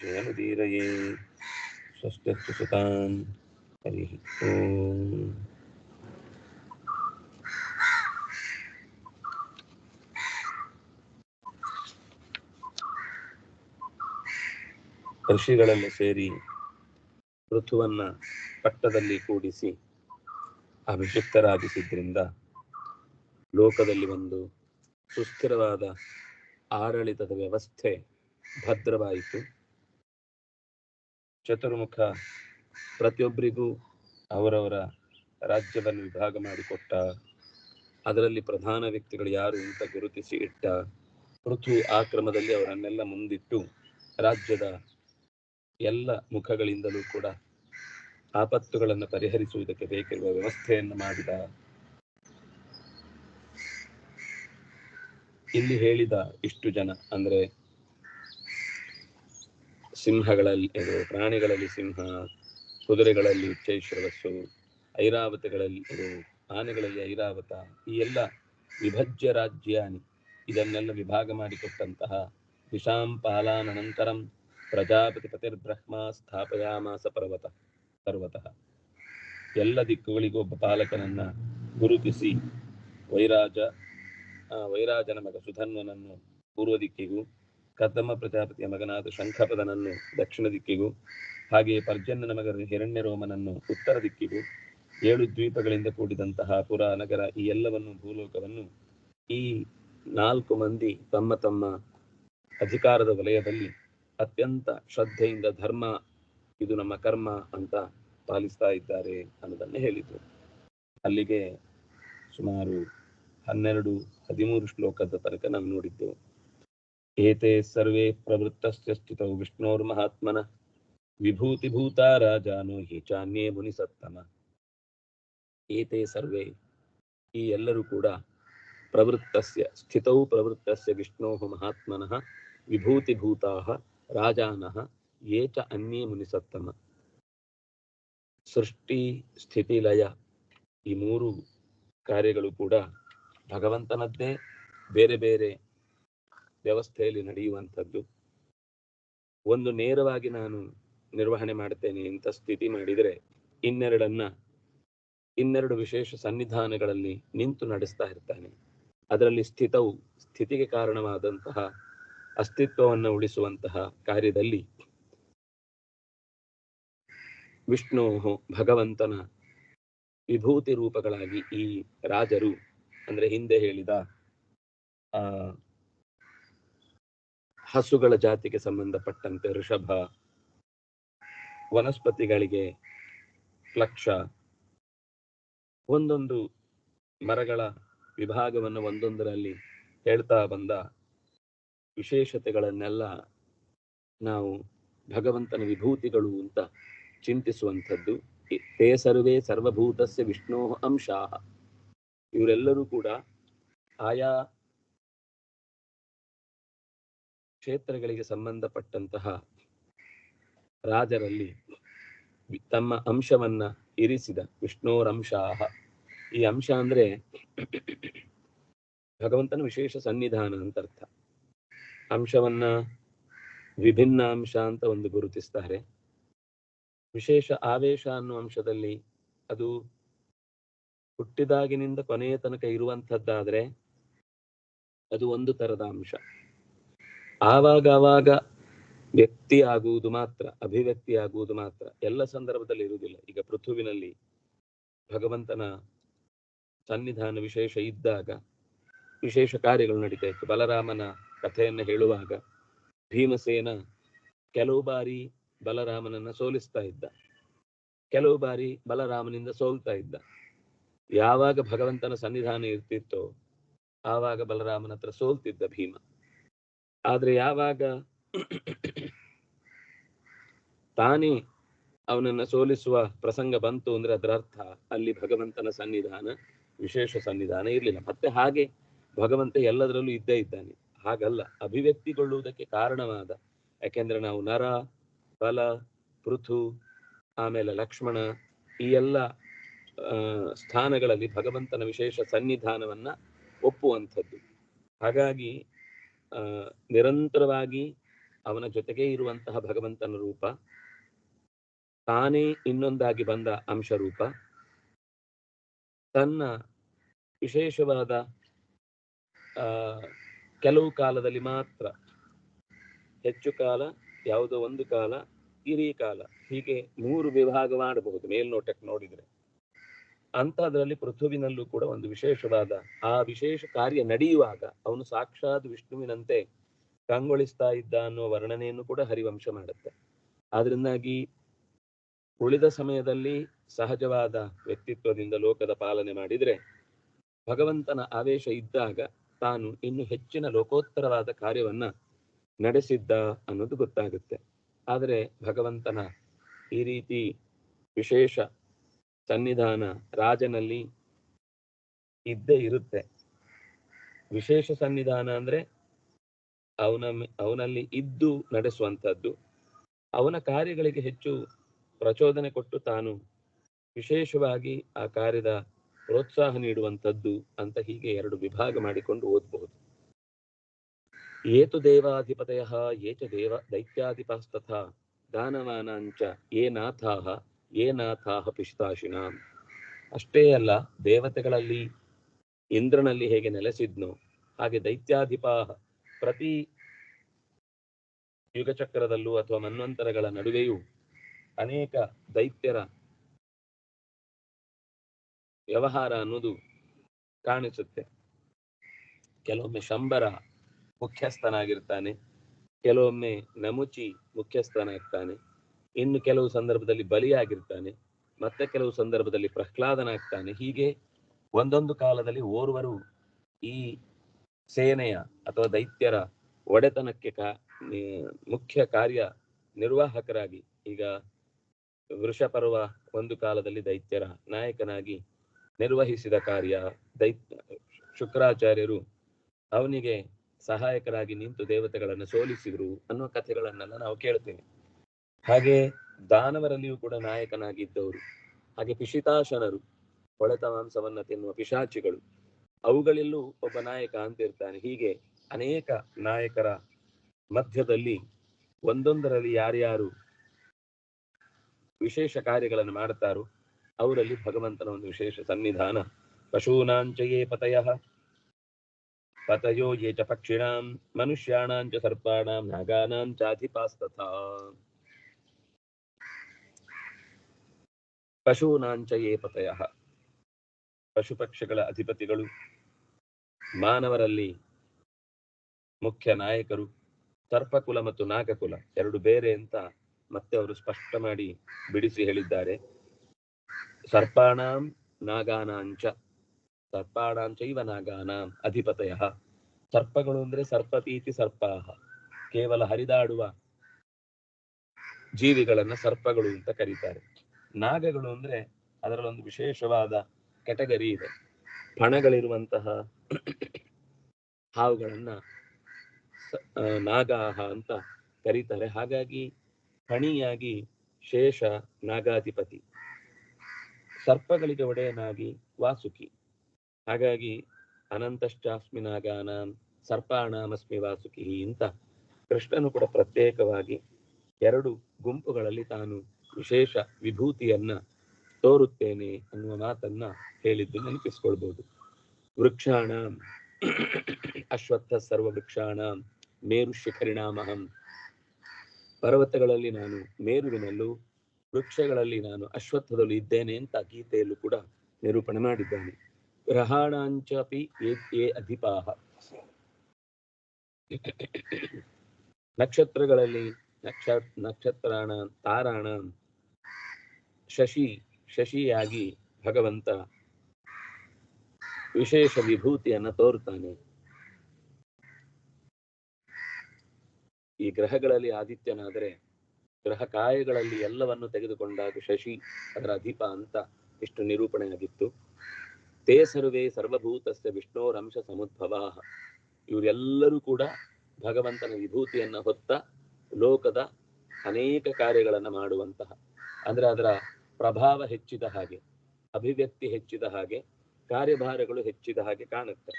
जयमुदीरये स्वस्त्यस्तु सुतान् हरिः ओम् ಋಷಿಗಳೆಲ್ಲ ಸೇರಿ ಋತುವನ್ನ ಪಟ್ಟದಲ್ಲಿ ಕೂಡಿಸಿ ಅಭಿಷಿಕ್ತರಾಗಿಸಿದ್ರಿಂದ ಲೋಕದಲ್ಲಿ ಒಂದು ಸುಸ್ಥಿರವಾದ ಆಡಳಿತದ ವ್ಯವಸ್ಥೆ ಭದ್ರವಾಯಿತು ಚತುರ್ಮುಖ ಪ್ರತಿಯೊಬ್ಬರಿಗೂ ಅವರವರ ರಾಜ್ಯವನ್ನು ವಿಭಾಗ ಮಾಡಿಕೊಟ್ಟ, ಅದರಲ್ಲಿ ಪ್ರಧಾನ ವ್ಯಕ್ತಿಗಳು ಯಾರು ಅಂತ ಗುರುತಿಸಿ ಇಟ್ಟ ಋತು ಆ ಅವರನ್ನೆಲ್ಲ ಮುಂದಿಟ್ಟು ರಾಜ್ಯದ ಎಲ್ಲ ಮುಖಗಳಿಂದಲೂ ಕೂಡ ಆಪತ್ತುಗಳನ್ನು ಪರಿಹರಿಸುವುದಕ್ಕೆ ಬೇಕಿರುವ ವ್ಯವಸ್ಥೆಯನ್ನು ಮಾಡಿದ. ಇಲ್ಲಿ ಹೇಳಿದ ಇಷ್ಟು ಜನ ಅಂದ್ರೆ ಸಿಂಹಗಳಲ್ಲಿ ಪ್ರಾಣಿಗಳಲ್ಲಿ ಸಿಂಹ, ಕುದುರೆಗಳಲ್ಲಿ ಉಚ್ಚೈಶ್ವರಸ್ಸು ಐರಾವತಗಳಲ್ಲಿ ಆನೆಗಳಲ್ಲಿ ಐರಾವತ, ಈ ಎಲ್ಲ ವಿಭಜ್ಯ ರಾಜ್ಯಾನಿ. ಇದನ್ನೆಲ್ಲ ವಿಭಾಗ ಮಾಡಿಕೊಟ್ಟಂತಹ ದಿಶಾಂ ಪಾಲಾನನಂತರಂ ಪ್ರಜಾಪತಿ ಪತಿರ್ಬ್ರಹ್ಮ ಸ್ಥಾಪಯಾಮಾಸ ಪರ್ವತ, ಪರ್ವತಃ. ಎಲ್ಲ ದಿಕ್ಕುಗಳಿಗೂ ಒಬ್ಬ ಪಾಲಕನನ್ನ ಗುರುತಿಸಿ ವೈರಾಜ ವೈರಾಜನ ಮಗ ಸುಧನ್ವನನ್ನು ಪೂರ್ವ ದಿಕ್ಕಿಗೂ ಕದಮ ಪ್ರಜಾಪತಿಯ ಮಗನಾದ ಶಂಖಪದನನ್ನು ದಕ್ಷಿಣ ದಿಕ್ಕಿಗೂ, ಹಾಗೆಯೇ ಪರ್ಜನ್ಯನ ಮಗ ಹಿರಣ್ಯರೋಮನನ್ನು ಉತ್ತರ ದಿಕ್ಕಿಗೂ, ಏಳು ದ್ವೀಪಗಳಿಂದ ಕೂಡಿದಂತಹ ಪುರ ನಗರ ಈ ಎಲ್ಲವನ್ನು ಭೂಲೋಕವನ್ನು ಈ ನಾಲ್ಕು ಮಂದಿ ತಮ್ಮ ತಮ್ಮ ಅಧಿಕಾರದ ವಲಯದಲ್ಲಿ ಅತ್ಯಂತ ಶ್ರದ್ಧೆಯಿಂದ ಧರ್ಮ, ಇದು ನಮ್ಮ ಕರ್ಮ ಅಂತ ಪಾಲಿಸ್ತಾ ಇದ್ದಾರೆ ಅನ್ನೋದನ್ನು ಹೇಳಿದ್ರು. ಅಲ್ಲಿಗೆ ಸುಮಾರು ಹನ್ನೆರಡು ಹದಿಮೂರು ಶ್ಲೋಕದ ತನಕ ನಾವು ನೋಡಿದ್ದೆವು ಏತೆ ಸರ್ವೇ ಪ್ರವೃತ್ತಸ್ಯ ಸ್ಥಿತೌ ವಿಷ್ಣೋರ್ಮಹಾತ್ಮನ ವಿಭೂತಿಭೂತ ರಾಜಾನು ಹಿ ಚಾನ್ಯೇ ಮುನಿಸತ್ತಮ ಏತೆ ಸರ್ವೇ ಈ ಎಲ್ಲರೂ ಕೂಡ ಪ್ರವೃತ್ತಸ್ಯ ಸ್ಥಿತೌ ಪ್ರವೃತ್ತಸ್ಯ ವಿಷ್ಣೋ ಮಹಾತ್ಮನಃ ವಿಭೂತಿಭೂತಾ ರಾಜಾನಃ ಯೇ ಚ ಅನ್ಯೇ ಮುನಿಸತ್ತಮ ಸೃಷ್ಟಿ ಸ್ಥಿತಿ ಲಯ ಈ ಮೂರು ಕಾರ್ಯಗಳು ಕೂಡ ಭಗವಂತನದ್ದೇ ಬೇರೆ ಬೇರೆ ವ್ಯವಸ್ಥೆಯಲ್ಲಿ ನಡೆಯುವಂಥದ್ದು. ಒಂದು ನೇರವಾಗಿ ನಾನು ನಿರ್ವಹಣೆ ಮಾಡ್ತೇನೆ ಅಂತ ಸ್ಥಿತಿ ಮಾಡಿದರೆ ಇನ್ನೆರಡನ್ನ, ಇನ್ನೆರಡು ವಿಶೇಷ ಸನ್ನಿಧಾನಗಳಲ್ಲಿ ನಿಂತು ನಡೆಸ್ತಾ ಇರ್ತಾನೆ. ಅದರಲ್ಲಿ ಸ್ಥಿತವು ಸ್ಥಿತಿಗೆ ಕಾರಣವಾದಂತಹ ಅಸ್ತಿತ್ವವನ್ನು ಉಳಿಸುವಂತಹ ಕಾರ್ಯದಲ್ಲಿ ವಿಷ್ಣು ಭಗವಂತನ ವಿಭೂತಿ ರೂಪಗಳಾಗಿ ಈ ರಾಜರು, ಅಂದ್ರೆ ಹಿಂದೆ ಹೇಳಿದ, ಆ ಹಸುಗಳ ಜಾತಿಗೆ ಸಂಬಂಧಪಟ್ಟಂತೆ ಋಷಭ, ವನಸ್ಪತಿಗಳಿಗೆ ಲಕ್ಷ ಒಂದೊಂದು ಮರಗಳ ವಿಭಾಗವನ್ನು ಒಂದೊಂದರಲ್ಲಿ ಹೇಳ್ತಾ ಬಂದ ವಿಶೇಷತೆಗಳನ್ನೆಲ್ಲ ನಾವು ಭಗವಂತನ ವಿಭೂತಿಗಳು ಅಂತ ಚಿಂತಿಸುವಂಥದ್ದು. ತೇ ಸರ್ವೇ ಸರ್ವಭೂತಸ್ಯ ವಿಷ್ಣೋ ಅಂಶ. ಇವರೆಲ್ಲರೂ ಕೂಡ ಆಯಾ ಕ್ಷೇತ್ರಗಳಿಗೆ ಸಂಬಂಧಪಟ್ಟಂತಹ ರಾಜರಲ್ಲಿ ತಮ್ಮ ಅಂಶವನ್ನ ಇರಿಸಿದ ವಿಷ್ಣೋರಂಶಾಹ. ಈ ಅಂಶ ಅಂದ್ರೆ ಭಗವಂತನ ವಿಶೇಷ ಸನ್ನಿಧಾನ ಅಂತ ಅರ್ಥ. ಅಂಶವನ್ನ ವಿಭಿನ್ನ ಅಂಶ ಅಂತ ಒಂದು ಗುರುತಿಸ್ತಾರೆ. ವಿಶೇಷ ಆವೇಶ ಅನ್ನೋ ಅಂಶದಲ್ಲಿ ಅದು ಹುಟ್ಟಿದಾಗಿನಿಂದ ಕೊನೆಯ ತನಕ ಇರುವಂಥದ್ದಾದ್ರೆ ಅದು ಒಂದು ತರದ ಅಂಶ. ಆವಾಗ ಆವಾಗ ವ್ಯಕ್ತಿ ಆಗುವುದು ಮಾತ್ರ ಅಭಿವ್ಯಕ್ತಿ ಆಗುವುದು ಮಾತ್ರ. ಎಲ್ಲ ಸಂದರ್ಭದಲ್ಲಿ ಇರುವುದಿಲ್ಲ. ಈಗ ಪೃಥುವಿನಲ್ಲಿ ಭಗವಂತನ ಸನ್ನಿಧಾನ ವಿಶೇಷ ಇದ್ದಾಗ, ವಿಶೇಷ ಕಾರ್ಯಗಳು ನಡೀತಾ ಇತ್ತು. ಬಲರಾಮನ ಕಥೆಯನ್ನು ಹೇಳುವಾಗ ಭೀಮಸೇನ ಕೆಲವು ಬಾರಿ ಬಲರಾಮನನ್ನ ಸೋಲಿಸ್ತಾ ಇದ್ದ. ಕೆಲವು ಬಾರಿ ಬಲರಾಮನಿಂದ ಸೋಲ್ತಾ ಇದ್ದ. ಯಾವಾಗ ಭಗವಂತನ ಸನ್ನಿಧಾನ ಇರ್ತಿತ್ತೋ, ಆವಾಗ ಬಲರಾಮನ ಹತ್ರ ಸೋಲ್ತಿದ್ದ ಭೀಮ. ಆದ್ರೆ ಯಾವಾಗ ತಾನೇ ಅವನನ್ನ ಸೋಲಿಸುವ ಪ್ರಸಂಗ ಬಂತು ಅಂದ್ರೆ ಅದರ ಅರ್ಥ ಅಲ್ಲಿ ಭಗವಂತನ ಸನ್ನಿಧಾನ, ವಿಶೇಷ ಸನ್ನಿಧಾನ ಇರಲಿಲ್ಲ. ಮತ್ತೆ ಹಾಗೆ ಭಗವಂತ ಎಲ್ಲದರಲ್ಲೂ ಇದ್ದೇ ಇದ್ದಾನೆ. ಹಾಗಲ್ಲ, ಅಭಿವ್ಯಕ್ತಿಗೊಳ್ಳುವುದಕ್ಕೆ ಕಾರಣವಾದ, ಯಾಕೆಂದ್ರೆ ನಾವು ನರ, ಬಲ, ಪೃಥು, ಆಮೇಲೆ ಲಕ್ಷ್ಮಣ, ಈ ಎಲ್ಲ ಸ್ಥಾನಗಳಲ್ಲಿ ಭಗವಂತನ ವಿಶೇಷ ಸನ್ನಿಧಾನವನ್ನ ಒಪ್ಪುವಂಥದ್ದು. ಹಾಗಾಗಿ ನಿರಂತರವಾಗಿ ಅವನ ಜೊತೆಗೆ ಇರುವಂತಹ ಭಗವಂತನ ರೂಪ, ತಾನೇ ಇನ್ನೊಂದಾಗಿ ಬಂದ ಅಂಶ ರೂಪ, ತನ್ನ ವಿಶೇಷವಾದ ಕೆಲವು ಕಾಲದಲ್ಲಿ ಮಾತ್ರ, ಹೆಚ್ಚು ಕಾಲ, ಯಾವುದೋ ಒಂದು ಕಾಲ ಹಿರಿ ಕಾಲ, ಹೀಗೆ ಮೂರು ವಿಭಾಗ ಮಾಡಬಹುದು ಮೇಲ್ನೋಟಕ್ಕೆ ನೋಡಿದ್ರೆ. ಅಂತದ್ರಲ್ಲಿ ಪೃಥುವಿನಲ್ಲೂ ಕೂಡ ಒಂದು ವಿಶೇಷವಾದ ಆ ವಿಶೇಷ ಕಾರ್ಯ ನಡೆಯುವಾಗ ಅವನು ಸಾಕ್ಷಾತ್ ವಿಷ್ಣುವಿನಂತೆ ಕಂಗೊಳಿಸ್ತಾ ಇದ್ದ ಅನ್ನುವ ವರ್ಣನೆಯನ್ನು ಕೂಡ ಹರಿವಂಶ ಮಾಡುತ್ತೆ. ಆದ್ರಿಂದಾಗಿ ಉಳಿದ ಸಮಯದಲ್ಲಿ ಸಹಜವಾದ ವ್ಯಕ್ತಿತ್ವದಿಂದ ಲೋಕದ ಪಾಲನೆ ಮಾಡಿದ್ರೆ ಭಗವಂತನ ಆವೇಶ ಇದ್ದಾಗ ತಾನು ಇನ್ನು ಹೆಚ್ಚಿನ ಲೋಕೋತ್ತರವಾದ ಕಾರ್ಯವನ್ನ ನಡೆಸಿದ್ದ ಅನ್ನೋದು ಗೊತ್ತಾಗುತ್ತೆ. ಆದರೆ ಭಗವಂತನ ಈ ರೀತಿ ವಿಶೇಷ ಸನ್ನಿಧಾನ ರಾಜನಲ್ಲಿ ಇದ್ದೇ ಇರುತ್ತೆ. ವಿಶೇಷ ಸನ್ನಿಧಾನ ಅಂದ್ರೆ ಅವನ ಅವನಲ್ಲಿ ಇದ್ದು ನಡೆಸುವಂತದ್ದು ಅವನ ಕಾರ್ಯಗಳಿಗೆ ಹೆಚ್ಚು ಪ್ರಚೋದನೆ ಕೊಟ್ಟು ತಾನು ವಿಶೇಷವಾಗಿ ಆ ಕಾರ್ಯದ ಪ್ರೋತ್ಸಾಹ ನೀಡುವಂಥದ್ದು ಅಂತ ಹೀಗೆ ಎರಡು ವಿಭಾಗ ಮಾಡಿಕೊಂಡು ಓದಬಹುದು. ಏತು ದೇವಾಧಿಪತಯ, ಏಚ ದೇವ ದೈತ್ಯಾಧಿಪಸ್ತಥ, ದಾನವಾನಾಂಚ ಏ ನಾಥಾಹ ಏ ಪಿಶಿತಾಶಿನ ಅಷ್ಟೇ ಅಲ್ಲ, ದೇವತೆಗಳಲ್ಲಿ ಇಂದ್ರನಲ್ಲಿ ಹೇಗೆ ನೆಲೆಸಿದ್ನೋ, ಹಾಗೆ ದೈತ್ಯಾಧಿಪಾಹ ಪ್ರತಿ ಯುಗಚಕ್ರದಲ್ಲೂ ಅಥವಾ ಮನ್ವಂತರಗಳ ನಡುವೆಯೂ ಅನೇಕ ದೈತ್ಯರ ವ್ಯವಹಾರ ಅನ್ನೋದು ಕಾಣಿಸುತ್ತೆ. ಕೆಲವೊಮ್ಮೆ ಶಂಬರ ಮುಖ್ಯಸ್ಥನಾಗಿರ್ತಾನೆ, ಕೆಲವೊಮ್ಮೆ ನಮುಚಿ ಮುಖ್ಯಸ್ಥನಾಗ್ತಾನೆ. ಇನ್ನು ಕೆಲವು ಸಂದರ್ಭದಲ್ಲಿ ಬಲಿಯಾಗಿರ್ತಾನೆ, ಮತ್ತೆ ಕೆಲವು ಸಂದರ್ಭದಲ್ಲಿ ಪ್ರಹ್ಲಾದನಾಗ್ತಾನೆ. ಹೀಗೆ ಒಂದೊಂದು ಕಾಲದಲ್ಲಿ ಓರ್ವರು ಈ ಸೇನೆಯ ಅಥವಾ ದೈತ್ಯರ ಒಡೆತನಕ್ಕೆ ಕಾ ಮುಖ್ಯ ಕಾರ್ಯ ನಿರ್ವಾಹಕರಾಗಿ ಈಗ ವೃಷಪರ್ವ ಒಂದು ಕಾಲದಲ್ಲಿ ದೈತ್ಯರ ನಾಯಕನಾಗಿ ನಿರ್ವಹಿಸಿದ ಕಾರ್ಯ ದೈತ್ಯ ಶುಕ್ರಾಚಾರ್ಯರು ಅವನಿಗೆ ಸಹಾಯಕರಾಗಿ ನಿಂತು ದೇವತೆಗಳನ್ನು ಸೋಲಿಸಿದ್ರು ಅನ್ನುವ ಕಥೆಗಳನ್ನೆಲ್ಲ ನಾವು ಕೇಳ್ತೇವೆ. ಹಾಗೆ ದಾನವರಲ್ಲಿಯೂ ಕೂಡ ನಾಯಕನಾಗಿದ್ದವರು. ಹಾಗೆ ಪಿಶಿತಾಶನರು ಹೊಳೆತ ಮಾಂಸವನ್ನ ತಿನ್ನುವ ಪಿಶಾಚಿಗಳು, ಅವುಗಳಲ್ಲೂ ಒಬ್ಬ ನಾಯಕ ಅಂತ ಇರ್ತಾನೆ ಹೀಗೆ ಅನೇಕ ನಾಯಕರ ಮಧ್ಯದಲ್ಲಿ ಒಂದೊಂದರಲ್ಲಿ ಯಾರ್ಯಾರು ವಿಶೇಷ ಕಾರ್ಯಗಳನ್ನು ಮಾಡುತ್ತಾರೋ ಅವರಲ್ಲಿ ಭಗವಂತನ ಒಂದು ವಿಶೇಷ ಸನ್ನಿಧಾನ. ಪಶೂನಾಂಚಯೇ ಪತಯ, ಪತಯೋ ಯೇ ಚ ಪಕ್ಷಿಣಾಂ ಮನುಷ್ಯಾಣಾಂಚ ಸರ್ಪಾಣಾಂ, ನಾಗಾನಾಂ ಚಾಧಿಪಾಸ್ತಥಾ. ಪಶೂನಾಂಚಯೇ ಪತಯ. ಪಶು ಪಕ್ಷಿಗಳ ಅಧಿಪತಿಗಳು, ಮಾನವರಲ್ಲಿ ಮುಖ್ಯ ನಾಯಕರು, ಸರ್ಪಕುಲ ಮತ್ತು ನಾಗಕುಲ ಎರಡು ಬೇರೆ ಅಂತ ಮತ್ತೆ ಅವರು ಸ್ಪಷ್ಟ ಮಾಡಿ ಬಿಡಿಸಿ ಹೇಳಿದ್ದಾರೆ. ಸರ್ಪಾಣಾಂ ನಾಗಾನಾಂಚ, ಸರ್ಪಾಣಾಂಚ ಇವ ನಾಗಾನಾಂ ಅಧಿಪತಯ. ಸರ್ಪಗಳು ಅಂದ್ರೆ ಸರ್ಪತೀತಿ ಸರ್ಪಾಹ. ಕೇವಲ ಹರಿದಾಡುವ ಜೀವಿಗಳನ್ನ ಸರ್ಪಗಳು ಅಂತ ಕರೀತಾರೆ. ನಾಗಗಳು ಅಂದ್ರೆ ಅದರಲ್ಲೊಂದು ವಿಶೇಷವಾದ ಕೆಟಗರಿ ಇದೆ. ಪಣಗಳಿರುವಂತಹ ಹಾವುಗಳನ್ನ ನಾಗಾಹ ಅಂತ ಕರೀತಾರೆ. ಹಾಗಾಗಿ ಪಣಿಯಾಗಿ ಶೇಷ ನಾಗಾಧಿಪತಿ, ಸರ್ಪಗಳಿಗೆ ಒಡೆಯನಾಗಿ ವಾಸುಕಿ. ಹಾಗಾಗಿ ಅನಂತಶ್ಚಾಸ್ಮಿ ನಾಗಾನ ಸರ್ಪಾಣಾಮಸ್ಮಿ ವಾಸುಕಿ ಅಂತ ಕೃಷ್ಣನು ಕೂಡ ಪ್ರತ್ಯೇಕವಾಗಿ ಎರಡು ಗುಂಪುಗಳಲ್ಲಿ ತಾನು ವಿಶೇಷ ವಿಭೂತಿಯನ್ನ ತೋರುತ್ತೇನೆ ಅನ್ನುವ ಮಾತನ್ನ ಹೇಳಿದ್ದು ನೆನಪಿಸ್ಕೊಳ್ಬಹುದು ವೃಕ್ಷಾಣ, ಅಶ್ವತ್ಥ ಸರ್ವ ವೃಕ್ಷಾಣ ಮೇರು ಶಿಖರಿಣಾಮಹಂ. ಪರ್ವತಗಳಲ್ಲಿ ನಾನು ಮೇರುವಿನಲ್ಲೂ ವೃಕ್ಷಗಳಲ್ಲಿ ನಾನು ಅಶ್ವತ್ಥದಲ್ಲೂ ಇದ್ದೇನೆ ಅಂತ ಗೀತೆಯಲ್ಲೂ ಕೂಡ ನಿರೂಪಣೆ ಮಾಡಿದ್ದಾನೆ. ಗ್ರಹಾಣಾಂಚಪಿ ಏ ಅಧಿಪಾಹ. ನಕ್ಷತ್ರಗಳಲ್ಲಿ ನಕ್ಷ ನಕ್ಷತ್ರಾಣ, ತಾರಾಣ ಶಶಿ, ಶಶಿಯಾಗಿ ಭಗವಂತ ವಿಶೇಷ ವಿಭೂತಿಯನ್ನು ತೋರುತ್ತಾನೆ. ಈ ಗ್ರಹಗಳಲ್ಲಿ ಆದಿತ್ಯನಾದರೆ ಗ್ರಹ ಕಾಯಗಳಲ್ಲಿ ಎಲ್ಲವನ್ನು ತೆಗೆದುಕೊಂಡಾಗ ಶಶಿ ಅದರ ಅಧಿಪ ಅಂತ ಇಷ್ಟು ನಿರೂಪಣೆ ಆಗಿತ್ತು. ತೇ ಸರ್ವೇ ಸರ್ವಭೂತಸ್ಯ ವಿಷ್ಣೋರಂಶ ಸಮುದ್ಭವ ಇವರೆಲ್ಲರೂ ಕೂಡ ಭಗವಂತನ ವಿಭೂತಿಯನ್ನ ಹೊತ್ತ ಲೋಕದ ಅನೇಕ ಕಾರ್ಯಗಳನ್ನು ಮಾಡುವಂತಹ, ಅಂದ್ರೆ ಅದರ ಪ್ರಭಾವ ಹೆಚ್ಚಿದ ಹಾಗೆ, ಅಭಿವ್ಯಕ್ತಿ ಹೆಚ್ಚಿದ ಹಾಗೆ, ಕಾರ್ಯಭಾರಗಳು ಹೆಚ್ಚಿದ ಹಾಗೆ ಕಾಣುತ್ತೆ.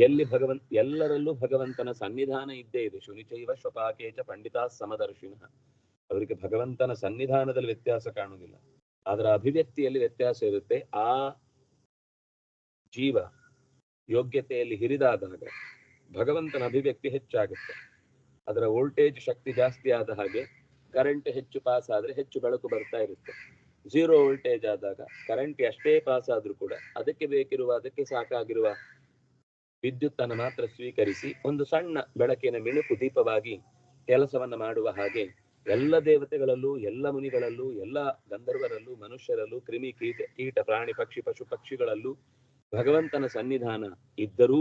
ಎಲ್ಲಿ ಭಗವಂತ ಎಲ್ಲರಲ್ಲೂ ಭಗವಂತನ ಸನ್ನಿಧಾನ ಇದ್ದೇ ಇದೆ. ಶುನಿಚೈವ ಶ್ವಪಾಕೇಚ ಪಂಡಿತಾ ಸಮದರ್ಶಿನ. ಅವರಿಗೆ ಭಗವಂತನ ಸನ್ನಿಧಾನದಲ್ಲಿ ವ್ಯತ್ಯಾಸ ಕಾಣುವುದಿಲ್ಲ. ಅದರ ಅಭಿವ್ಯಕ್ತಿಯಲ್ಲಿ ವ್ಯತ್ಯಾಸ ಇರುತ್ತೆ. ಆ ಜೀವ ಯೋಗ್ಯತೆಯಲ್ಲಿ ಹಿರಿದಾದಾಗ ಭಗವಂತನ ಅಭಿವ್ಯಕ್ತಿ ಹೆಚ್ಚಾಗುತ್ತೆ. ಅದರ ವೋಲ್ಟೇಜ್ ಶಕ್ತಿ ಜಾಸ್ತಿ ಆದ ಹಾಗೆ, ಕರೆಂಟ್ ಹೆಚ್ಚು ಪಾಸ್ ಆದ್ರೆ ಹೆಚ್ಚು ಬೆಳಕು ಬರ್ತಾ ಇರುತ್ತೆ. ಝೀರೋ ವೋಲ್ಟೇಜ್ ಆದಾಗ ಕರೆಂಟ್ ಎಷ್ಟೇ ಪಾಸ್ ಆದ್ರೂ ಕೂಡ ಅದಕ್ಕೆ ಬೇಕಿರುವ, ಅದಕ್ಕೆ ಸಾಕಾಗಿರುವ ವಿದ್ಯುತ್ ಅನ್ನು ಮಾತ್ರ ಸ್ವೀಕರಿಸಿ ಒಂದು ಸಣ್ಣ ಬೆಳಕಿನ ಮಿಣುಕು ದೀಪವಾಗಿ ಕೆಲಸವನ್ನ ಮಾಡುವ ಹಾಗೆ ಎಲ್ಲ ದೇವತೆಗಳಲ್ಲೂ, ಎಲ್ಲ ಮುನಿಗಳಲ್ಲೂ, ಎಲ್ಲ ಗಂಧರ್ವರಲ್ಲೂ, ಮನುಷ್ಯರಲ್ಲೂ, ಕ್ರಿಮಿ ಕೀಟ ಕೀಟ, ಪ್ರಾಣಿ, ಪಕ್ಷಿ, ಪಶು ಪಕ್ಷಿಗಳಲ್ಲೂ ಭಗವಂತನ ಸನ್ನಿಧಾನ ಇದ್ದರೂ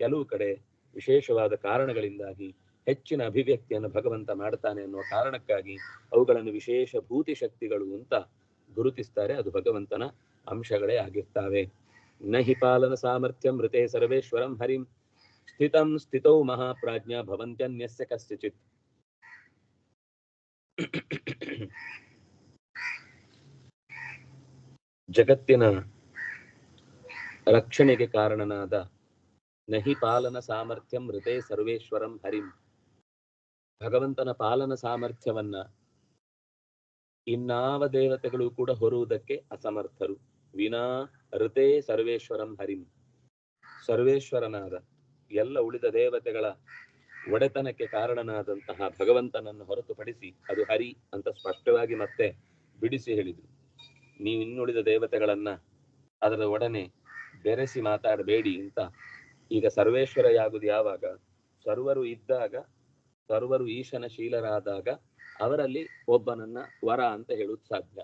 ಕೆಲವು ಕಡೆ ವಿಶೇಷವಾದ ಕಾರಣಗಳಿಂದಾಗಿ ಹೆಚ್ಚಿನ ಅಭಿವ್ಯಕ್ತಿಯನ್ನು ಭಗವಂತ ಮಾಡ್ತಾನೆ ಅನ್ನುವ ಕಾರಣಕ್ಕಾಗಿ ಅವುಗಳನ್ನು ವಿಶೇಷ ಭೂತಿ ಶಕ್ತಿಗಳು ಅಂತ ಗುರುತಿಸ್ತಾರೆ, ಅದು ಭಗವಂತನ ಅಂಶಗಳೇ ಆಗಿರ್ತಾವೆ. ನಹಿ ಪಾಲನ ಸಾಮರ್ಥ್ಯಂ ಮೃತೆ ಸರ್ವೇಶ್ವರಂ ಹರಿಂ. ಸ್ಥಿತಂ ಸ್ಥಿತೌ ಮಹಾಪ್ರಾಜ್ಞ ಭವಂತ್ಯನ್ಯಸ್ಯ ಕಸ್ಯಚಿತ್. ಜಗತ್ತಿನ ರಕ್ಷಣೆಗೆ ಕಾರಣನಾದ ನಹಿ ಪಾಲನ ಸಾಮರ್ಥ್ಯಂ ಮೃತೆ ಸರ್ವೇಶ್ವರಂ ಹರಿಂ. ಭಗವಂತನ ಪಾಲನ ಸಾಮರ್ಥ್ಯವನ್ನ ಇನ್ನಾವ ದೇವತೆಗಳು ಕೂಡ ಹೊರುವುದಕ್ಕೆ ಅಸಮರ್ಥರು. ವಿನಾ ಋತೆ ಸರ್ವೇಶ್ವರಂ ಹರಿಂ. ಸರ್ವೇಶ್ವರನಾದ, ಎಲ್ಲ ಉಳಿದ ದೇವತೆಗಳ ಒಡೆತನಕ್ಕೆ ಕಾರಣನಾದಂತಹ ಭಗವಂತನನ್ನು ಹೊರತುಪಡಿಸಿ ಅದು ಹರಿ ಅಂತ ಸ್ಪಷ್ಟವಾಗಿ ಮತ್ತೆ ಬಿಡಿಸಿ ಹೇಳಿದ್ರು. ನೀವು ಇನ್ನುಳಿದ ದೇವತೆಗಳನ್ನ ಅದರ ಒಡನೆ ಬೆರೆಸಿ ಮಾತಾಡಬೇಡಿ ಅಂತ. ಈಗ ಸರ್ವೇಶ್ವರಯಾಗುವುದು ಯಾವಾಗ? ಸರ್ವರು ಇದ್ದಾಗ ಸರ್ವರು ಈಶನ ಶೀಲರಾದಾಗ ಅವರಲ್ಲಿ ಒಬ್ಬನನ್ನ ವರ ಅಂತ ಹೇಳುದು ಸಾಧ್ಯ.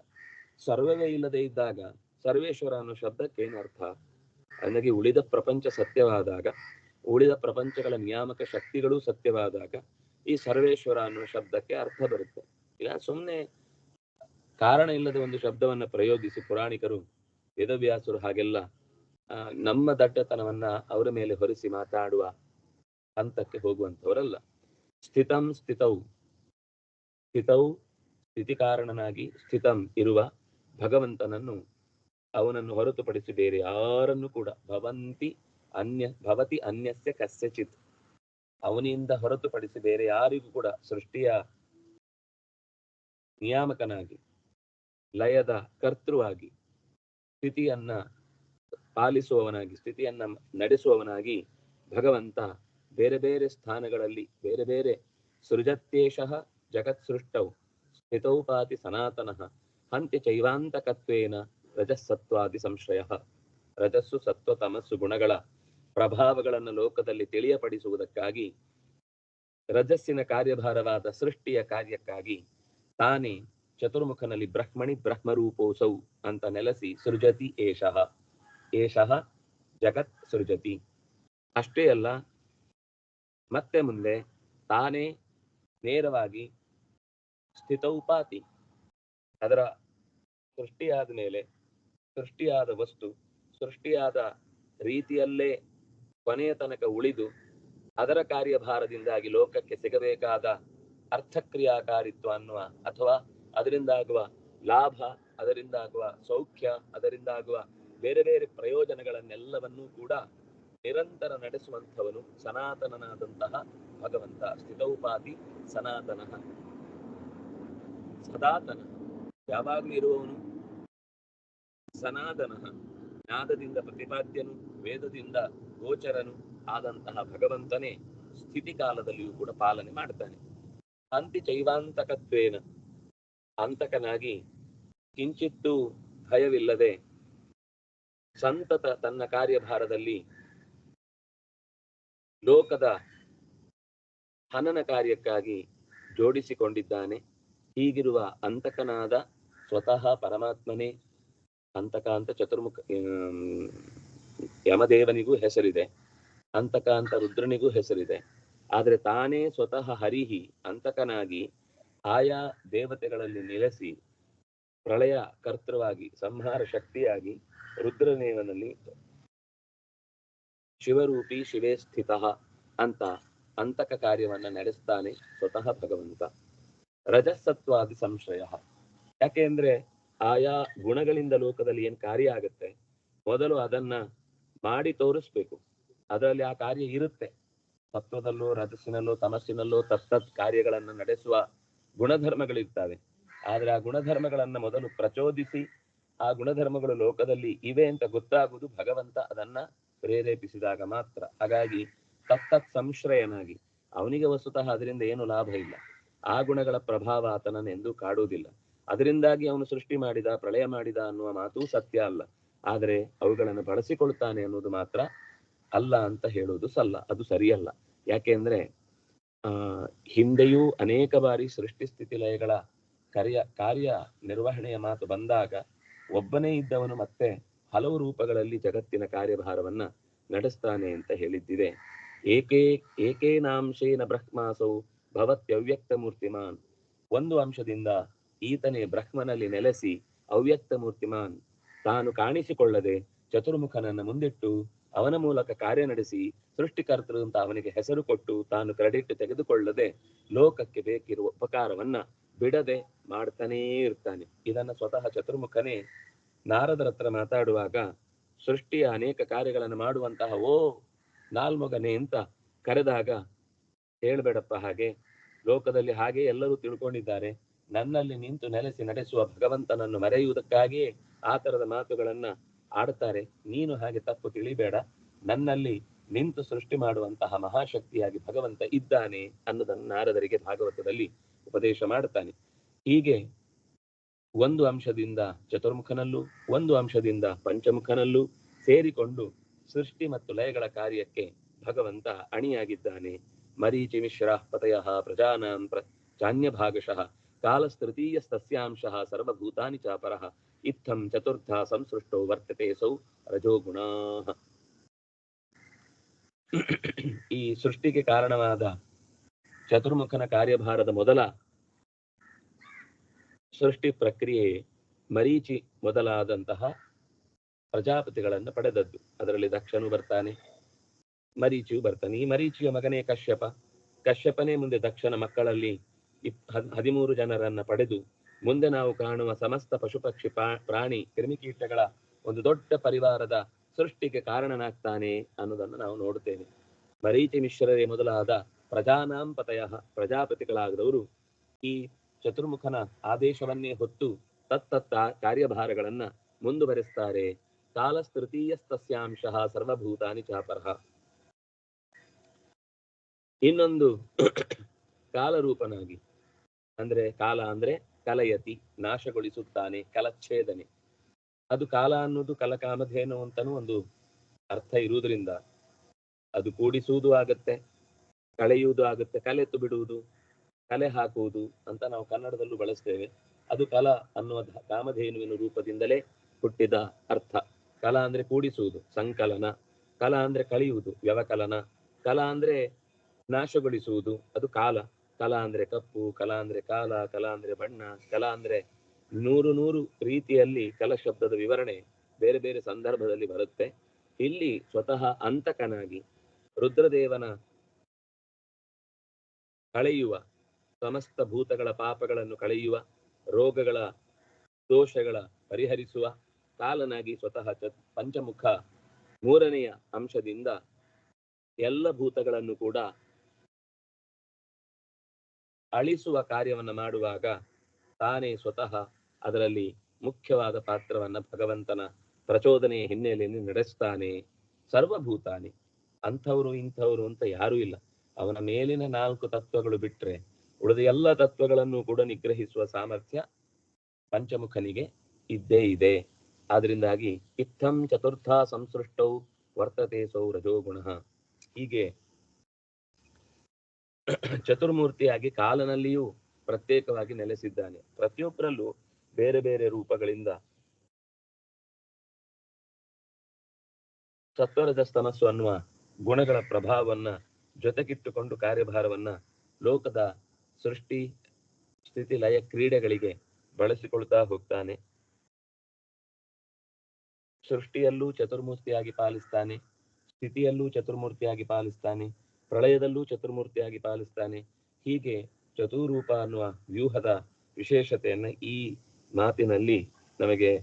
ಸರ್ವವೇ ಇಲ್ಲದೆ ಇದ್ದಾಗ ಸರ್ವೇಶ್ವರ ಅನ್ನೋ ಶಬ್ದಕ್ಕೆ ಏನರ್ಥ ನನಗೆ ಉಳಿದ ಪ್ರಪಂಚ ಸತ್ಯವಾದಾಗ, ಉಳಿದ ಪ್ರಪಂಚಗಳ ನಿಯಾಮಕ ಶಕ್ತಿಗಳು ಸತ್ಯವಾದಾಗ ಈ ಸರ್ವೇಶ್ವರ ಅನ್ನೋ ಶಬ್ದಕ್ಕೆ ಅರ್ಥ ಬರುತ್ತೆ. ಇಲ್ಲ ಸುಮ್ಮನೆ ಕಾರಣ ಇಲ್ಲದೆ ಒಂದು ಶಬ್ದವನ್ನ ಪ್ರಯೋಗಿಸಿ ಪುರಾಣಿಕರು, ವೇದವ್ಯಾಸರು ಹಾಗೆಲ್ಲ ನಮ್ಮ ದಡ್ಡತನವನ್ನ ಅವರ ಮೇಲೆ ಹೊರಿಸಿ ಮಾತಾಡುವ ಹಂತಕ್ಕೆ ಹೋಗುವಂತವರಲ್ಲ ಸ್ಥಿತಂ ಸ್ಥಿತೌ. ಸ್ಥಿತೌ ಸ್ಥಿತಿ ಕಾರಣನಾಗಿ ಸ್ಥಿತಂ ಇರುವ ಭಗವಂತನನ್ನು ಅವನನ್ನು ಹೊರತುಪಡಿಸಿ ಬೇರೆ ಯಾರನ್ನು ಕೂಡ ಭವಂತಿ ಅನ್ಯ, ಭವತಿ ಅನ್ಯಸ್ಯ ಕಸ್ಯಚಿತ್. ಅವನಿಂದ ಹೊರತುಪಡಿಸಿ ಬೇರೆ ಯಾರಿಗೂ ಕೂಡ ಸೃಷ್ಟಿಯ ನಿಯಾಮಕನಾಗಿ, ಲಯದ ಕರ್ತೃವಾಗಿ, ಸ್ಥಿತಿಯನ್ನ ಪಾಲಿಸುವವನಾಗಿ, ಸ್ಥಿತಿಯನ್ನ ನಡೆಸುವವನಾಗಿ ಭಗವಂತ ಬೇರೆ ಬೇರೆ ಸ್ಥಾನಗಳಲ್ಲಿ ಬೇರೆ ಬೇರೆ ಸೃಜತ್ಯೇಷಃ ಜಗತ್ ಸೃಷ್ಟೌ ಸ್ಥಿತೌ ಪಾತಿ ಸನಾತನಃ ಹಂತಿ ಚೈವಾಂತಕತ್ವೇನ ರಜಸ್ಸತ್ವಾದಿ ಸಂಶಯ ರಜಸ್ಸು ಸತ್ವ ತಮಸ್ಸು ಗುಣಗಳ ಪ್ರಭಾವಗಳನ್ನು ಲೋಕದಲ್ಲಿ ತಿಳಿಯಪಡಿಸುವುದಕ್ಕಾಗಿ, ರಜಸ್ಸಿನ ಕಾರ್ಯಭಾರವಾದ ಸೃಷ್ಟಿಯ ಕಾರ್ಯಕ್ಕಾಗಿ ತಾನೇ ಚತುರ್ಮುಖನಲ್ಲಿ ಬ್ರಹ್ಮಣಿ ಬ್ರಹ್ಮರೂಪೋಸೌ ಅಂತ ನೆಲೆಸಿ ಸೃಜತಿ ಏಷಃ. ಏಷಃ ಜಗತ್ ಸೃಜತಿ. ಅಷ್ಟೇ ಅಲ್ಲ ಮತ್ತೆ ಮುಂದೆ ತಾನೇ ನೇರವಾಗಿ ಸ್ಥಿತೌಪಾತಿ. ಅದರ ಸೃಷ್ಟಿಯಾದ ಮೇಲೆ ಸೃಷ್ಟಿಯಾದ ವಸ್ತು, ಸೃಷ್ಟಿಯಾದ ರೀತಿಯಲ್ಲೇ ಕೊನೆಯ ತನಕ ಉಳಿದು ಅದರ ಕಾರ್ಯಭಾರದಿಂದಾಗಿ ಲೋಕಕ್ಕೆ ಸಿಗಬೇಕಾದ ಅರ್ಥಕ್ರಿಯಾಕಾರಿತ್ವ ಅನ್ನುವ ಅಥವಾ ಅದರಿಂದಾಗುವ ಲಾಭ, ಅದರಿಂದಾಗುವ ಸೌಖ್ಯ, ಅದರಿಂದಾಗುವ ಬೇರೆ ಬೇರೆ ಪ್ರಯೋಜನಗಳನ್ನೆಲ್ಲವನ್ನೂ ಕೂಡ ನಿರಂತರ ನಡೆಸುವಂಥವನು ಸನಾತನನಾದಂತಹ ಭಗವಂತ. ಸ್ಥಿತೌಪಾತಿ ಸನಾತನ. ಸದಾತನ. ಯಾವಾಗಲೂ ಇರುವವನು ಸನಾತನ. ನಾದದಿಂದ ಪ್ರತಿಪಾದ್ಯನು, ವೇದದಿಂದ ಗೋಚರನು ಆದಂತಹ ಭಗವಂತನೇ ಸ್ಥಿತಿ ಕಾಲದಲ್ಲಿಯೂ ಕೂಡ ಪಾಲನೆ ಮಾಡ್ತಾನೆ. ಅಂತಿ ಚೈವಾಂತಕತ್ವೇನ. ಅಂತಕನಾಗಿ ಕಿಂಚಿತ್ತೂ ಭಯವಿಲ್ಲದೆ ಸಂತತ ತನ್ನ ಕಾರ್ಯಭಾರದಲ್ಲಿ ಲೋಕದ ಹನನ ಕಾರ್ಯಕ್ಕಾಗಿ ಜೋಡಿಸಿಕೊಂಡಿದ್ದಾನೆ. ಹೀಗಿರುವ ಅಂತಕನಾದ ಸ್ವತಃ ಪರಮಾತ್ಮನೇ ಅಂತಕ ಅಂತ ಚತುರ್ಮುಖ ಯಮದೇವನಿಗೂ ಹೆಸರಿದೆ. ಅಂತಕ ಅಂತ ರುದ್ರನಿಗೂ ಹೆಸರಿದೆ. ಆದರೆ ತಾನೇ ಸ್ವತಃ ಹರಿಹಿ ಅಂತಕನಾಗಿ ಆಯಾ ದೇವತೆಗಳಲ್ಲಿ ನೆಲೆಸಿ ಪ್ರಳಯ ಕರ್ತೃವಾಗಿ, ಸಂಹಾರ ಶಕ್ತಿಯಾಗಿ ರುದ್ರನೇವನಲ್ಲಿ ಶಿವರೂಪಿ ಶಿವೇ ಸ್ಥಿತ ಅಂತ ಅಂತಕ ಕಾರ್ಯವನ್ನ ನಡೆಸ್ತಾನೆ ಸ್ವತಃ ಭಗವಂತ. ರಜಸತ್ವಾದಿ ಸಂಶಯ. ಯಾಕೆಂದ್ರೆ ಆಯಾ ಗುಣಗಳಿಂದ ಲೋಕದಲ್ಲಿ ಏನ್ ಕಾರ್ಯ ಆಗುತ್ತೆ, ಮೊದಲು ಅದನ್ನ ಮಾಡಿ ತೋರಿಸ್ಬೇಕು. ಅದರಲ್ಲಿ ಆ ಕಾರ್ಯ ಇರುತ್ತೆ. ಸತ್ವದಲ್ಲೂ ರಜಸ್ಸಿನಲ್ಲೋ, ತಮಸ್ಸಿನಲ್ಲೋ ತತ್ತತ್ ಕಾರ್ಯಗಳನ್ನ ನಡೆಸುವ ಗುಣಧರ್ಮಗಳಿರ್ತವೆ. ಆದ್ರೆ ಆ ಗುಣಧರ್ಮಗಳನ್ನ ಮೊದಲು ಪ್ರಚೋದಿಸಿ, ಆ ಗುಣಧರ್ಮಗಳು ಲೋಕದಲ್ಲಿ ಇವೆ ಅಂತ ಗೊತ್ತಾಗುವುದು ಭಗವಂತ ಅದನ್ನ ಪ್ರೇರೇಪಿಸಿದಾಗ ಮಾತ್ರ. ಹಾಗಾಗಿ ತತ್ತತ್ ಸಂಶ್ರಯನಾಗಿ ಅವನಿಗೆ ವಸ್ತುತಃ ಅದರಿಂದ ಏನು ಲಾಭ ಇಲ್ಲ. ಆ ಗುಣಗಳ ಪ್ರಭಾವ ಆತನನ್ನು ಎಂದೂ ಕಾಡುವುದಿಲ್ಲ. ಅದರಿಂದಾಗಿ ಅವನು ಸೃಷ್ಟಿ ಮಾಡಿದ, ಪ್ರಳಯ ಮಾಡಿದ ಅನ್ನುವ ಮಾತು ಸತ್ಯ ಅಲ್ಲ. ಆದರೆ ಅವುಗಳನ್ನು ಬಳಸಿಕೊಳ್ತಾನೆ ಅನ್ನೋದು ಮಾತ್ರ ಅಲ್ಲ ಅಂತ ಹೇಳುವುದು ಸಲ್ಲ. ಅದು ಸರಿಯಲ್ಲ. ಯಾಕೆಂದ್ರೆ, ಆ, ಹಿಂದೆಯೂ ಅನೇಕ ಬಾರಿ ಸೃಷ್ಟಿ ಸ್ಥಿತಿ ಲಯಗಳ ಕಾರ್ಯ ಕಾರ್ಯ ನಿರ್ವಹಣೆಯ ಮಾತು ಬಂದಾಗ ಒಬ್ಬನೇ ಇದ್ದವನು ಮತ್ತೆ ಹಲವು ರೂಪಗಳಲ್ಲಿ ಜಗತ್ತಿನ ಕಾರ್ಯಭಾರವನ್ನ ನಡೆಸ್ತಾನೆ ಅಂತ ಹೇಳಿದ್ದಿದೆ. ಏಕೇ ಏಕೇನಾಂಶೇನ ಬ್ರಹ್ಮಾಸೌ ಭವತ್ಯವ್ಯಕ್ತ ಮೂರ್ತಿಮಾನ್ ಒಂದು ಅಂಶದಿಂದ ಈತನೇ ಬ್ರಹ್ಮನಲ್ಲಿ ನೆಲೆಸಿ ಅವ್ಯಕ್ತ ಮೂರ್ತಿಮಾನ್ ತಾನು ಕಾಣಿಸಿಕೊಳ್ಳದೆ ಚತುರ್ಮುಖನನ್ನ ಮುಂದಿಟ್ಟು ಅವನ ಮೂಲಕ ಕಾರ್ಯ ನಡೆಸಿ ಸೃಷ್ಟಿಕರ್ತರು ಅಂತ ಅವನಿಗೆ ಹೆಸರು ಕೊಟ್ಟು ತಾನು ಕ್ರೆಡಿಟ್ ತೆಗೆದುಕೊಳ್ಳದೆ ಲೋಕಕ್ಕೆ ಬೇಕಿರುವ ಉಪಕಾರವನ್ನ ಬಿಡದೆ ಮಾಡ್ತಾನೇ ಇರ್ತಾನೆ. ಇದನ್ನ ಸ್ವತಃ ಚತುರ್ಮುಖನೇ ನಾರದರ ಹತ್ರ ಮಾತಾಡುವಾಗ ಸೃಷ್ಟಿಯ ಅನೇಕ ಕಾರ್ಯಗಳನ್ನು ಮಾಡುವಂತಹ ಓ ನಾಲ್ಮೊಗನೆ ಅಂತ ಕರೆದಾಗ, ಹೇಳ್ಬೇಡಪ್ಪ, ಹಾಗೆ ಲೋಕದಲ್ಲಿ ಹಾಗೆ ಎಲ್ಲರೂ ತಿಳ್ಕೊಂಡಿದ್ದಾರೆ. ನನ್ನಲ್ಲಿ ನಿಂತು ನೆಲೆಸಿ ನಡೆಸುವ ಭಗವಂತನನ್ನು ಮರೆಯುವುದಕ್ಕಾಗಿಯೇ ಆ ತರದ ಮಾತುಗಳನ್ನ ಆಡ್ತಾರೆ ನೀನು ಹಾಗೆ ತಪ್ಪು ತಿಳಿಬೇಡ. ನನ್ನಲ್ಲಿ ನಿಂತು ಸೃಷ್ಟಿ ಮಾಡುವಂತಹ ಮಹಾಶಕ್ತಿಯಾಗಿ ಭಗವಂತ ಇದ್ದಾನೆ ಅನ್ನೋದನ್ನು ನಾರದರಿಗೆ ಭಾಗವತದಲ್ಲಿ ಉಪದೇಶ ಮಾಡ್ತಾನೆ. ಹೀಗೆ ಒಂದು ಅಂಶದಿಂದ ಚತುರ್ಮುಖನಲ್ಲೂ, ಒಂದು ಅಂಶದಿಂದ ಪಂಚಮುಖನಲ್ಲೂ ಸೇರಿಕೊಂಡು ಸೃಷ್ಟಿ ಮತ್ತು ಲಯಗಳ ಕಾರ್ಯಕ್ಕೆ ಭಗವಂತ ಅಣಿಯಾಗಿದ್ದಾನೆ. ಮರೀಚಿ ಮಿಶ್ರ ಪತಯ ಪ್ರಜಾನಾಂ ಪ್ರ ಚಾನ್ಯ ಭಾಗಶಃ ಕಾಲಸ್ತೃತೀಯ ಸಸ್ಯಾಂಶಃ ಸರ್ವಭೂತಾನಿ ಚಾಪರಃ ಇತ್ತಂ ಚತುರ್ಥ ಸಂಸೃಷ್ಟೋ ವರ್ತತೆ ಸೌ ರಜೋಗುಣ ಈ ಸೃಷ್ಟಿಗೆ ಕಾರಣವಾದ ಚತುರ್ಮುಖನ ಕಾರ್ಯಭಾರದ ಮೊದಲ ಸೃಷ್ಟಿ ಪ್ರಕ್ರಿಯೆ ಮರೀಚಿ ಮೊದಲಾದಂತಹ ಪ್ರಜಾಪತಿಗಳನ್ನು ಪಡೆದದ್ದು. ಅದರಲ್ಲಿ ದಕ್ಷನು ಬರ್ತಾನೆ, ಮರೀಚಿಯು ಬರ್ತಾನೆ. ಈ ಮರೀಚಿಯ ಮಗನೇ ಕಶ್ಯಪ. ಕಶ್ಯಪನೇ ಮುಂದೆ ದಕ್ಷನ ಮಕ್ಕಳಲ್ಲಿ ಇಪ್ ಹದ್- ಹದಿಮೂರು ಜನರನ್ನ ಪಡೆದು ಮುಂದೆ ನಾವು ಕಾಣುವ ಸಮಸ್ತ ಪಶು ಪಕ್ಷಿ ಪ್ರಾಣಿ ಕ್ರಿಮಿಕೀಟಗಳ ಒಂದು ದೊಡ್ಡ ಪರಿವಾರದ ಸೃಷ್ಟಿಗೆ ಕಾರಣನಾಗ್ತಾನೆ ಅನ್ನೋದನ್ನು ನಾವು ನೋಡುತ್ತೇವೆ. ಮರೀಚಿ ಮಿಶ್ರರೇ ಮೊದಲಾದ ಪ್ರಜಾನಾಂಪತಯ ಪ್ರಜಾಪತಿಗಳಾದವರು ಈ ಚತುರ್ಮುಖನ ಆದೇಶವನ್ನೇ ಹೊತ್ತು ತತ್ತತ್ತ ಕಾರ್ಯಭಾರಗಳನ್ನ ಮುಂದುವರೆಸ್ತಾರೆ. ಕಾಲಸ್ತೃತೀಯಸ್ತಸ್ಯಾಂಶಃ ಸರ್ವಭೂತಾನಿ ಚಾಪರಹ ಇನ್ನೊಂದು ಕಾಲರೂಪನಾಗಿ, ಅಂದ್ರೆ ಕಾಲ ಅಂದ್ರೆ ಕಲಯತಿ, ನಾಶಗೊಳಿಸುತ್ತಾನೆ, ಕಲಚ್ಛೇದನೆ. ಅದು ಕಾಲ ಅನ್ನೋದು ಕಲಕಾಮಧೇನು ಅಂತಾನು ಒಂದು ಅರ್ಥ ಇರುವುದರಿಂದ ಅದು ಕೂಡಿಸುವುದು ಆಗತ್ತೆ, ಕಳೆಯುವುದು ಆಗುತ್ತೆ ಕಲೆತ್ತು ಬಿಡುವುದು. ಕಲೆ ಹಾಕುವುದು ಅಂತ ನಾವು ಕನ್ನಡದಲ್ಲೂ ಬಳಸ್ತೇವೆ. ಅದು ಕಲಾ ಅನ್ನುವ ಕಾಮಧೇನುವಿನ ರೂಪದಿಂದಲೇ ಹುಟ್ಟಿದ ಅರ್ಥ. ಕಲಾ ಅಂದ್ರೆ ಕೂಡಿಸುವುದು, ಸಂಕಲನ. ಕಲಾ ಅಂದ್ರೆ ಕಳೆಯುವುದು ವ್ಯವಕಲನ. ಕಲಾ ಅಂದ್ರೆ ನಾಶಗೊಳಿಸುವುದು, ಅದು ಕಾಲ. ಕಲಾ ಅಂದ್ರೆ ಕಪ್ಪು, ಕಲಾ ಅಂದ್ರೆ ಕಾಲ, ಕಲಾ ಅಂದ್ರೆ ಬಣ್ಣ, ಕಲಾ ಅಂದ್ರೆ ನೂರು ನೂರು ರೀತಿಯಲ್ಲಿ ಕಲಾ ಶಬ್ದದ ವಿವರಣೆ ಬೇರೆ ಬೇರೆ ಸಂದರ್ಭದಲ್ಲಿ ಬರುತ್ತೆ. ಇಲ್ಲಿ ಸ್ವತಃ ಅಂತಕನಾಗಿ ರುದ್ರದೇವನ ಕಳೆಯುವ ಸಮಸ್ತ ಭೂತಗಳ ಪಾಪಗಳನ್ನು ಕಳೆಯುವ, ರೋಗಗಳ ದೋಷಗಳ ಪರಿಹರಿಸುವ ಕಾಲನಾಗಿ ಸ್ವತಃ ಚ- ಪಂಚಮುಖ ಮೂರನೆಯ ಅಂಶದಿಂದ ಎಲ್ಲ ಭೂತಗಳನ್ನು ಕೂಡ ಅಳಿಸುವ ಕಾರ್ಯವನ್ನು ಮಾಡುವಾಗ ತಾನೇ ಸ್ವತಃ ಅದರಲ್ಲಿ ಮುಖ್ಯವಾದ ಪಾತ್ರವನ್ನ ಭಗವಂತನ ಪ್ರಚೋದನೆಯ ಹಿನ್ನೆಲೆಯಲ್ಲಿ ನಡೆಸ್ತಾನೆ. ಸರ್ವಭೂತಾನೆ, ಅಂಥವ್ರು ಇಂಥವ್ರು ಅಂತ ಯಾರೂ ಇಲ್ಲ. ಅವನ ಮೇಲಿನ ನಾಲ್ಕು ತತ್ವಗಳು ಬಿಟ್ರೆ ಉಳಿದ ಎಲ್ಲ ತತ್ವಗಳನ್ನು ಕೂಡ ನಿಗ್ರಹಿಸುವ ಸಾಮರ್ಥ್ಯ ಪಂಚಮುಖನಿಗೆ ಇದ್ದೇ ಇದೆ. ಆದ್ರಿಂದಾಗಿ ಇತ್ತಂ ಚತುರ್ಥ ಸಂಸೃಷ್ಟೌ ವರ್ತತೆ ಸೌ ರಜೋಗುಣ. ಹೀಗೆ ಚತುರ್ಮೂರ್ತಿಯಾಗಿ ಕಾಲನಲ್ಲಿಯೂ ಪ್ರತ್ಯೇಕವಾಗಿ ನೆಲೆಸಿದ್ದಾನೆ. ಪ್ರತಿಯೊಬ್ಬರಲ್ಲೂ ಬೇರೆ ಬೇರೆ ರೂಪಗಳಿಂದ ಸತ್ವರಜಸ್ತಮಸ್ಸು ಅನ್ನುವ ಗುಣಗಳ ಪ್ರಭಾವವನ್ನ ಜೊತೆಗಿಟ್ಟುಕೊಂಡು ಕಾರ್ಯಭಾರವನ್ನ ಲೋಕದ ಸೃಷ್ಟಿ ಸ್ಥಿತಿ ಲಯ ಕ್ರೀಡೆಗಳಿಗೆ ಬಳಸಿಕೊಳ್ತಾ ಹೋಗ್ತಾನೆ. ಸೃಷ್ಟಿಯಲ್ಲೂ ಚತುರ್ಮೂರ್ತಿಯಾಗಿ ಪಾಲಿಸ್ತಾನೆ. ಸ್ಥಿತಿಯಲ್ಲೂ ಚತುರ್ಮೂರ್ತಿಯಾಗಿ ಪಾಲಿಸ್ತಾನೆ. ಪ್ರಳಯದಲ್ಲೂ ಚತುರ್ಮೂರ್ತಿಯಾಗಿ ಪಾಲಿಸ್ತಾನೆ. ಹೀಗೆ ಚತುರೂಪ ಅನ್ನುವ ವ್ಯೂಹದ ವಿಶೇಷತೆಯನ್ನು ಈ ಮಾತಿನಲ್ಲಿ ನಮಗೆ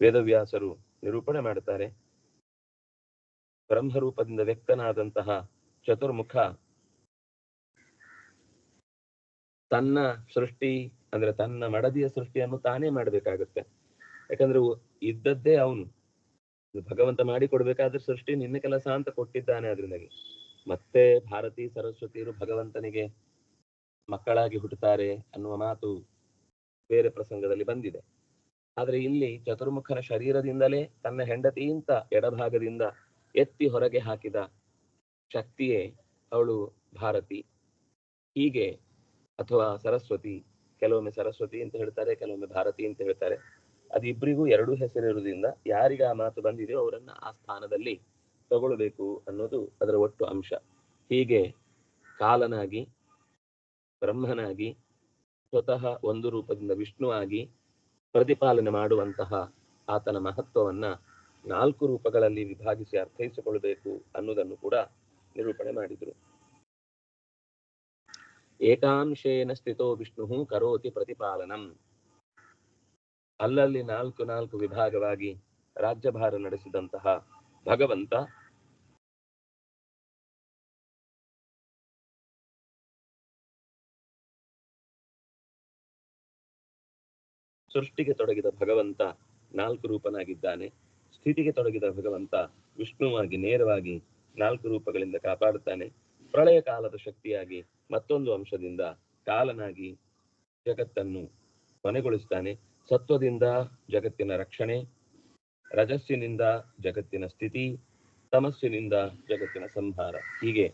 ವೇದವ್ಯಾಸರು ನಿರೂಪಣೆ ಮಾಡುತ್ತಾರೆ. ಬ್ರಹ್ಮರೂಪದಿಂದ ವ್ಯಕ್ತನಾದಂತಹ ಚತುರ್ಮುಖ ತನ್ನ ಸೃಷ್ಟಿ, ಅಂದ್ರೆ ತನ್ನ ಮಡದಿಯ ಸೃಷ್ಟಿಯನ್ನು ತಾನೇ ಮಾಡ್ಬೇಕಾಗುತ್ತೆ. ಯಾಕಂದ್ರೆ ಇದ್ದದ್ದೇ ಅವನು. ಭಗವಂತ ಮಾಡಿ ಕೊಡ್ಬೇಕಾದ್ರೆ ಸೃಷ್ಟಿ ನಿನ್ನ ಕೆಲಸ ಅಂತ ಕೊಟ್ಟಿದ್ದಾನೆ ಅದರಿಂದಾಗಿ. ಮತ್ತೆ ಭಾರತಿ ಸರಸ್ವತಿಯರು ಭಗವಂತನಿಗೆ ಮಕ್ಕಳಾಗಿ ಹುಟ್ಟುತ್ತಾರೆ ಅನ್ನುವ ಮಾತು ಬೇರೆ ಪ್ರಸಂಗದಲ್ಲಿ ಬಂದಿದೆ. ಆದ್ರೆ ಇಲ್ಲಿ ಚತುರ್ಮುಖನ ಶರೀರದಿಂದಲೇ ತನ್ನ ಹೆಂಡತಿಯಿಂದ ಎಡಭಾಗದಿಂದ ಎತ್ತಿ ಹೊರಗೆ ಹಾಕಿದ ಶಕ್ತಿಯೇ ಅವಳು ಭಾರತಿ. ಹೀಗೆ ಅಥವಾ ಸರಸ್ವತಿ, ಕೆಲವೊಮ್ಮೆ ಸರಸ್ವತಿ ಅಂತ ಹೇಳ್ತಾರೆ, ಕೆಲವೊಮ್ಮೆ ಭಾರತಿ ಅಂತ ಹೇಳ್ತಾರೆ. ಅದಿಬ್ಬರಿಗೂ ಎರಡು ಹೆಸರಿರುವುದರಿಂದ ಯಾರಿಗೆ ಆ ಮಾತು ಬಂದಿದೆಯೋ ಅವರನ್ನ ಆ ಸ್ಥಾನದಲ್ಲಿ ತಗೊಳ್ಬೇಕು ಅನ್ನೋದು ಅದರ ಒಟ್ಟು ಅಂಶ. ಹೀಗೆ ಕಾಲನಾಗಿ, ಬ್ರಹ್ಮನಾಗಿ, ಸ್ವತಃ ಒಂದು ರೂಪದಿಂದ ವಿಷ್ಣುವಾಗಿ ಪ್ರತಿಪಾಲನೆ ಮಾಡುವಂತಹ ಆತನ ಮಹತ್ವವನ್ನ ನಾಲ್ಕು ರೂಪಗಳಲ್ಲಿ ವಿಭಾಗಿಸಿ ಅರ್ಥೈಸಿಕೊಳ್ಬೇಕು ಅನ್ನೋದನ್ನು ಕೂಡ ನಿರೂಪಣೆ ಮಾಡಿದರು. ಏಕಾಂಶೇನ ಸ್ಥಿತೋ ವಿಷ್ಣು ಕರೋತಿ ಪ್ರತಿಪಾಲನಂ. ಅಲ್ಲಲ್ಲಿ ನಾಲ್ಕು ನಾಲ್ಕು ವಿಭಾಗವಾಗಿ ರಾಜ್ಯಭಾರ ನಡೆಸಿದಂತಹ ಭಗವಂತ ಸೃಷ್ಟಿಗೆ ತೊಡಗಿದ ಭಗವಂತ ನಾಲ್ಕು ರೂಪನಾಗಿದ್ದಾನೆ. ಸ್ಥಿತಿಗೆ ತೊಡಗಿದ ಭಗವಂತ ವಿಷ್ಣುವಾಗಿ ನೇರವಾಗಿ ನಾಲ್ಕು ರೂಪಗಳಿಂದ ಕಾಪಾಡುತ್ತಾನೆ. ಪ್ರಳಯ ಕಾಲದ ಶಕ್ತಿಯಾಗಿ ಮತ್ತೊಂದು ಅಂಶದಿಂದ ಕಾಲನಾಗಿ ಜಗತ್ತನ್ನು ಕೊನೆಗೊಳಿಸ್ತಾನೆ. ಸತ್ವದಿಂದ ಜಗತ್ತಿನ ರಕ್ಷಣೆ, ರಜಸ್ಸಿನಿಂದ ಜಗತ್ತಿನ ಸ್ಥಿತಿ, ತಮಸ್ಸಿನಿಂದ ಜಗತ್ತಿನ ಸಂಹಾರ. ಹೀಗೆ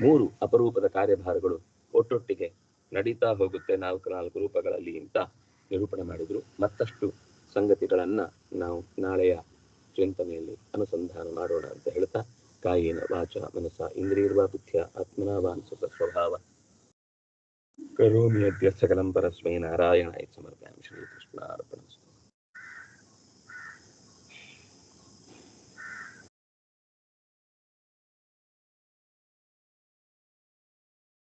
ಮೂರು ಅಪರೂಪದ ಕಾರ್ಯಭಾರಗಳು ಒಟ್ಟೊಟ್ಟಿಗೆ ನಡೀತಾ ಹೋಗುತ್ತೆ ನಾಲ್ಕು ನಾಲ್ಕು ರೂಪಗಳಲ್ಲಿ ಅಂತ ನಿರೂಪಣೆ ಮಾಡಿದ್ರು. ಮತ್ತಷ್ಟು ಸಂಗತಿಗಳನ್ನ ನಾವು ನಾಳೆಯ ಚಿಂತನೆಯಲ್ಲಿ ಅನುಸಂಧಾನ ಮಾಡೋಣ ಅಂತ ಹೇಳ್ತಾ कायेन वाचा मनसा इन्द्रियैर्वा बुद्ध्या आत्मना वांसतस्वभाव करोमि अद्य सकलं परस्मै नारायणाय समर्पयामि श्रीकृष्णार्पणमस्तु